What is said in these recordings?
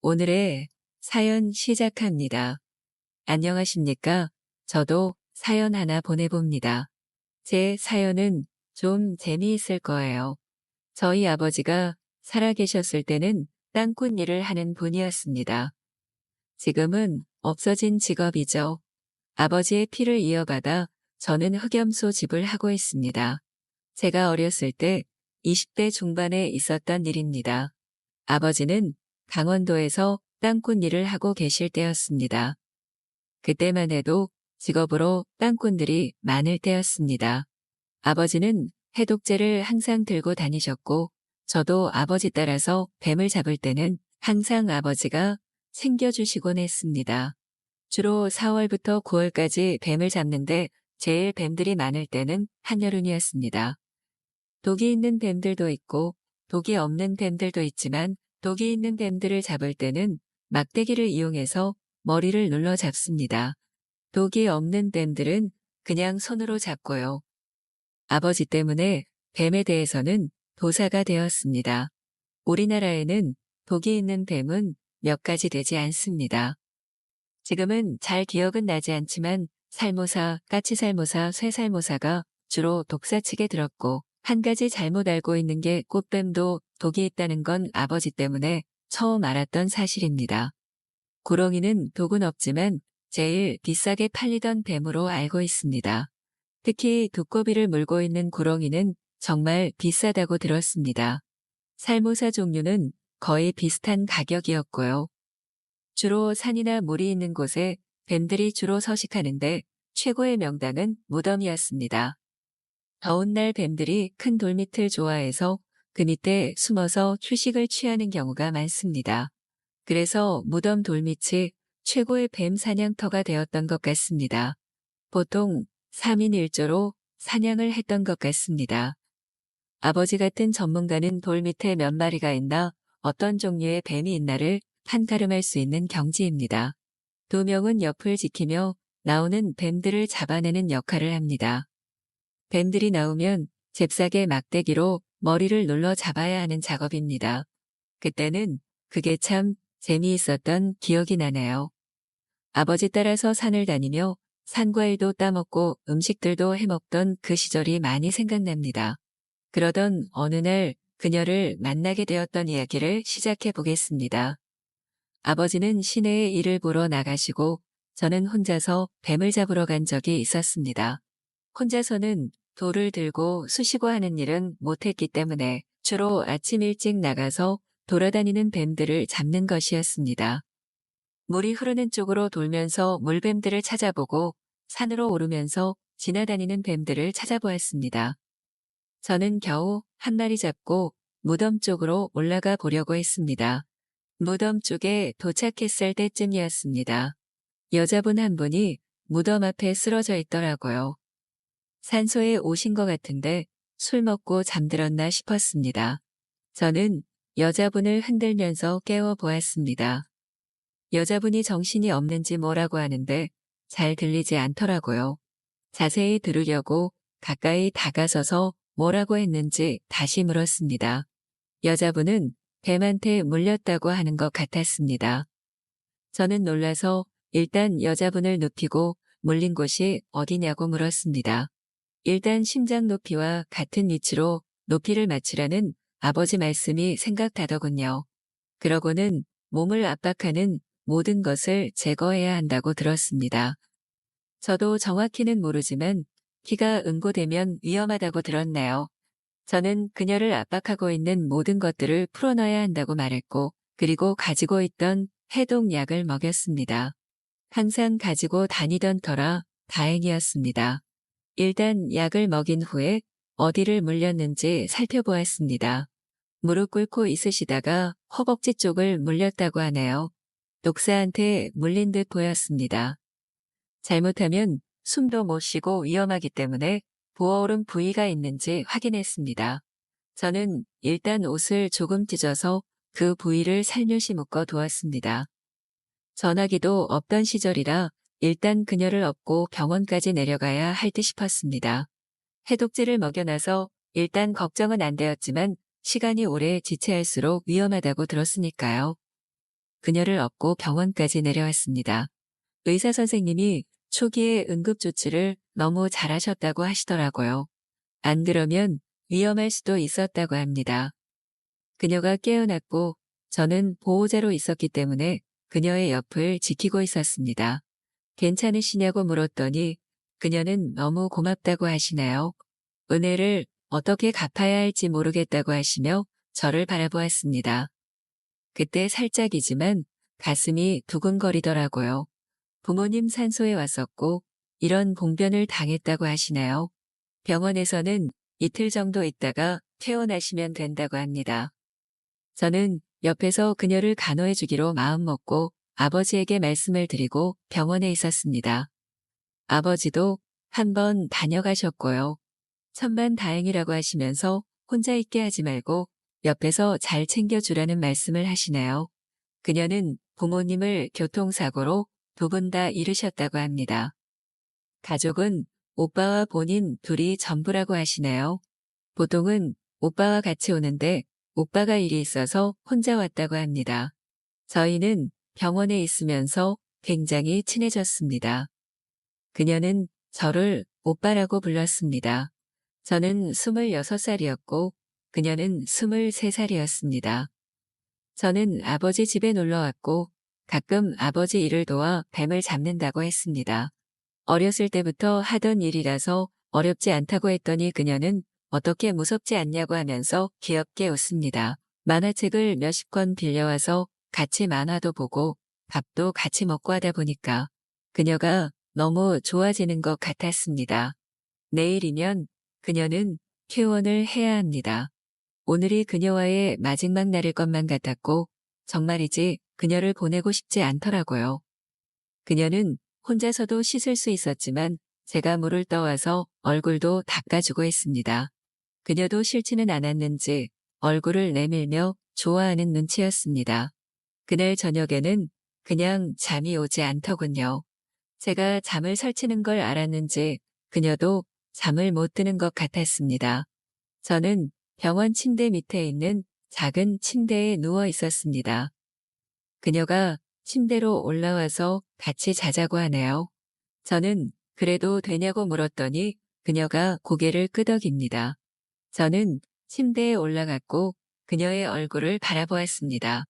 오늘의 사연 시작합니다. 안녕하십니까? 저도 사연 하나 보내봅니다. 제 사연은 좀 재미있을 거예요. 저희 아버지가 살아계셨을 때는 땅꾼 일을 하는 분이었습니다. 지금은 없어진 직업이죠. 아버지의 피를 이어받아 저는 흑염소 집을 하고 있습니다. 제가 어렸을 때 20대 중반에 있었던 일입니다. 아버지는 강원도에서 땅꾼 일을 하고 계실 때였습니다. 그때만 해도 직업으로 땅꾼들이 많을 때였습니다. 아버지는 해독제를 항상 들고 다니셨고 저도 아버지 따라서 뱀을 잡을 때는 항상 아버지가 챙겨주시곤 했습니다. 주로 4월부터 9월까지 뱀을 잡는데 제일 뱀들이 많을 때는 한여름이었습니다. 독이 있는 뱀들도 있고 독이 없는 뱀들도 있지만 독이 있는 뱀들을 잡을 때는 막대기를 이용해서 머리를 눌러 잡습니다. 독이 없는 뱀들은 그냥 손으로 잡고요. 아버지 때문에 뱀에 대해서는 도사가 되었습니다. 우리나라에는 독이 있는 뱀은 몇 가지 되지 않습니다. 지금은 잘 기억은 나지 않지만 살모사, 까치살모사, 쇠살모사가 주로 독사측에 들었고 한 가지 잘못 알고 있는 게 꽃뱀도 독이 있다는 건 아버지 때문에 처음 알았던 사실입니다. 구렁이는 독은 없지만 제일 비싸게 팔리던 뱀으로 알고 있습니다. 특히 두꺼비를 물고 있는 구렁이는 정말 비싸다고 들었습니다. 살모사 종류는 거의 비슷한 가격이었고요. 주로 산이나 물이 있는 곳에 뱀들이 주로 서식하는데 최고의 명당은 무덤이었습니다. 더운 날 뱀들이 큰 돌밑을 좋아해서 그 밑에 숨어서 휴식을 취하는 경우가 많습니다. 그래서 무덤 돌밑이 최고의 뱀 사냥터가 되었던 것 같습니다. 보통 3인 1조로 사냥을 했던 것 같습니다. 아버지 같은 전문가는 돌 밑에 몇 마리가 있나 어떤 종류의 뱀이 있나를 판가름할 수 있는 경지입니다. 두 명은 옆을 지키며 나오는 뱀들을 잡아내는 역할을 합니다. 뱀들이 나오면 잽싸게 막대기로 머리를 눌러 잡아야 하는 작업입니다. 그때는 그게 참 재미있었던 기억이 나네요. 아버지 따라서 산을 다니며 산과일도 따먹고 음식들도 해먹던 그 시절이 많이 생각납니다. 그러던 어느 날 그녀를 만나게 되었던 이야기를 시작해 보겠습니다. 아버지는 시내에 일을 보러 나가시고 저는 혼자서 뱀을 잡으러 간 적이 있었습니다. 혼자서는 돌을 들고 쑤시고 하는 일은 못했기 때문에 주로 아침 일찍 나가서 돌아다니는 뱀들을 잡는 것이었습니다. 물이 흐르는 쪽으로 돌면서 물뱀들을 찾아보고 산으로 오르면서 지나다니는 뱀들을 찾아보았습니다. 저는 겨우 한 마리 잡고 무덤 쪽으로 올라가 보려고 했습니다. 무덤 쪽에 도착했을 때쯤이었습니다. 여자분 한 분이 무덤 앞에 쓰러져 있더라고요. 산소에 오신 것 같은데 술 먹고 잠들었나 싶었습니다. 저는 여자분을 흔들면서 깨워 보았습니다. 여자분이 정신이 없는지 뭐라고 하는데 잘 들리지 않더라고요. 자세히 들으려고 가까이 다가서서 뭐라고 했는지 다시 물었습니다. 여자분은 뱀한테 물렸다고 하는 것 같았습니다. 저는 놀라서 일단 여자분을 눕히고 물린 곳이 어디냐고 물었습니다. 일단 심장 높이와 같은 위치로 높이를 맞추라는 아버지 말씀이 생각나더군요. 그러고는 몸을 압박하는 모든 것을 제거해야 한다고 들었습니다. 저도 정확히는 모르지만 키가 응고되면 위험하다고 들었네요. 저는 그녀를 압박하고 있는 모든 것들을 풀어놔야 한다고 말했고 그리고 가지고 있던 해독약을 먹였습니다. 항상 가지고 다니던 터라 다행이었습니다. 일단 약을 먹인 후에 어디를 물렸는지 살펴보았습니다. 무릎 꿇고 있으시다가 허벅지 쪽을 물렸다고 하네요. 독사한테 물린 듯 보였습니다. 잘못하면 숨도 못 쉬고 위험하기 때문에 부어오른 부위가 있는지 확인했습니다. 저는 일단 옷을 조금 찢어서 그 부위를 살며시 묶어 두었습니다. 전화기도 없던 시절이라 일단 그녀를 업고 병원까지 내려가야 할 듯 싶었습니다. 해독제를 먹여놔서 일단 걱정은 안 되었지만 시간이 오래 지체할수록 위험하다고 들었으니까요. 그녀를 업고 병원까지 내려왔습니다. 의사 선생님이 초기에 응급조치를 너무 잘하셨다고 하시더라고요. 안 그러면 위험할 수도 있었다고 합니다. 그녀가 깨어났고 저는 보호자로 있었기 때문에 그녀의 옆을 지키고 있었습니다. 괜찮으시냐고 물었더니 그녀는 너무 고맙다고 하시나요? 은혜를 어떻게 갚아야 할지 모르겠다고 하시며 저를 바라보았습니다. 그때 살짝이지만 가슴이 두근거리더라고요. 부모님 산소에 왔었고 이런 봉변을 당했다고 하시나요? 병원에서는 이틀 정도 있다가 퇴원하시면 된다고 합니다. 저는 옆에서 그녀를 간호해 주기로 마음먹고 아버지에게 말씀을 드리고 병원에 있었습니다. 아버지도 한 번 다녀가셨고요. 천만 다행이라고 하시면서 혼자 있게 하지 말고 옆에서 잘 챙겨주라는 말씀을 하시네요. 그녀는 부모님을 교통사고로 두 분 다 잃으셨다고 합니다. 가족은 오빠와 본인 둘이 전부라고 하시네요. 보통은 오빠와 같이 오는데 오빠가 일이 있어서 혼자 왔다고 합니다. 저희는 병원에 있으면서 굉장히 친해졌습니다. 그녀는 저를 오빠라고 불렀습니다. 저는 26살이었고 그녀는 23살이었습니다. 저는 아버지 집에 놀러 왔고 가끔 아버지 일을 도와 뱀을 잡는다고 했습니다. 어렸을 때부터 하던 일이라서 어렵지 않다고 했더니 그녀는 어떻게 무섭지 않냐고 하면서 귀엽게 웃습니다. 만화책을 몇십 권 빌려와서 같이 만화도 보고 밥도 같이 먹고 하다 보니까 그녀가 너무 좋아지는 것 같았습니다. 내일이면 그녀는 퇴원을 해야 합니다. 오늘이 그녀와의 마지막 날일 것만 같았고 정말이지 그녀를 보내고 싶지 않더라고요. 그녀는 혼자서도 씻을 수 있었지만 제가 물을 떠와서 얼굴도 닦아주고 했습니다. 그녀도 싫지는 않았는지 얼굴을 내밀며 좋아하는 눈치였습니다. 그날 저녁에는 그냥 잠이 오지 않더군요. 제가 잠을 설치는 걸 알았는지 그녀도 잠을 못 드는 것 같았습니다. 저는 병원 침대 밑에 있는 작은 침대에 누워 있었습니다. 그녀가 침대로 올라와서 같이 자자고 하네요. 저는 그래도 되냐고 물었더니 그녀가 고개를 끄덕입니다. 저는 침대에 올라갔고 그녀의 얼굴을 바라보았습니다.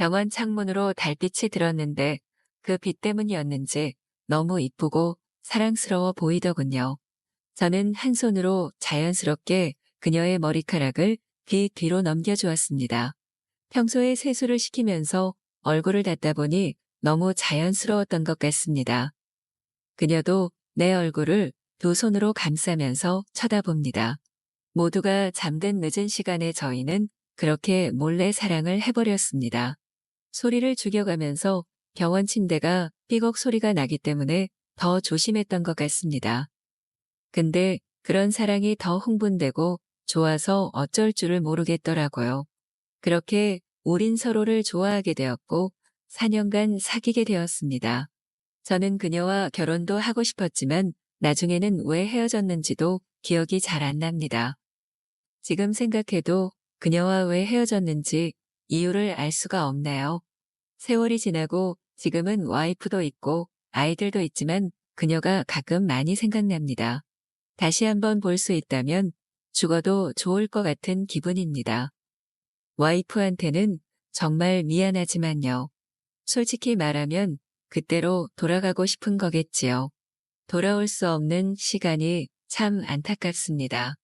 병원 창문으로 달빛이 들었는데 그 빛 때문이었는지 너무 이쁘고 사랑스러워 보이더군요. 저는 한 손으로 자연스럽게 그녀의 머리카락을 귀 뒤로 넘겨주었습니다. 평소에 세수를 시키면서 얼굴을 닫다 보니 너무 자연스러웠던 것 같습니다. 그녀도 내 얼굴을 두 손으로 감싸면서 쳐다봅니다. 모두가 잠든 늦은 시간에 저희는 그렇게 몰래 사랑을 해버렸습니다. 소리를 죽여가면서 병원 침대가 삐걱 소리가 나기 때문에 더 조심했던 것 같습니다. 근데 그런 사랑이 더 흥분되고 좋아서 어쩔 줄을 모르겠더라고요. 그렇게 우린 서로를 좋아하게 되었고 4년간 사귀게 되었습니다. 저는 그녀와 결혼도 하고 싶었지만 나중에는 왜 헤어졌는지도 기억이 잘 안 납니다. 지금 생각해도 그녀와 왜 헤어졌는지 이유를 알 수가 없나요? 세월이 지나고 지금은 와이프도 있고 아이들도 있지만 그녀가 가끔 많이 생각납니다. 다시 한번 볼 수 있다면 죽어도 좋을 것 같은 기분입니다. 와이프한테는 정말 미안하지만요. 솔직히 말하면 그때로 돌아가고 싶은 거겠지요. 돌아올 수 없는 시간이 참 안타깝습니다.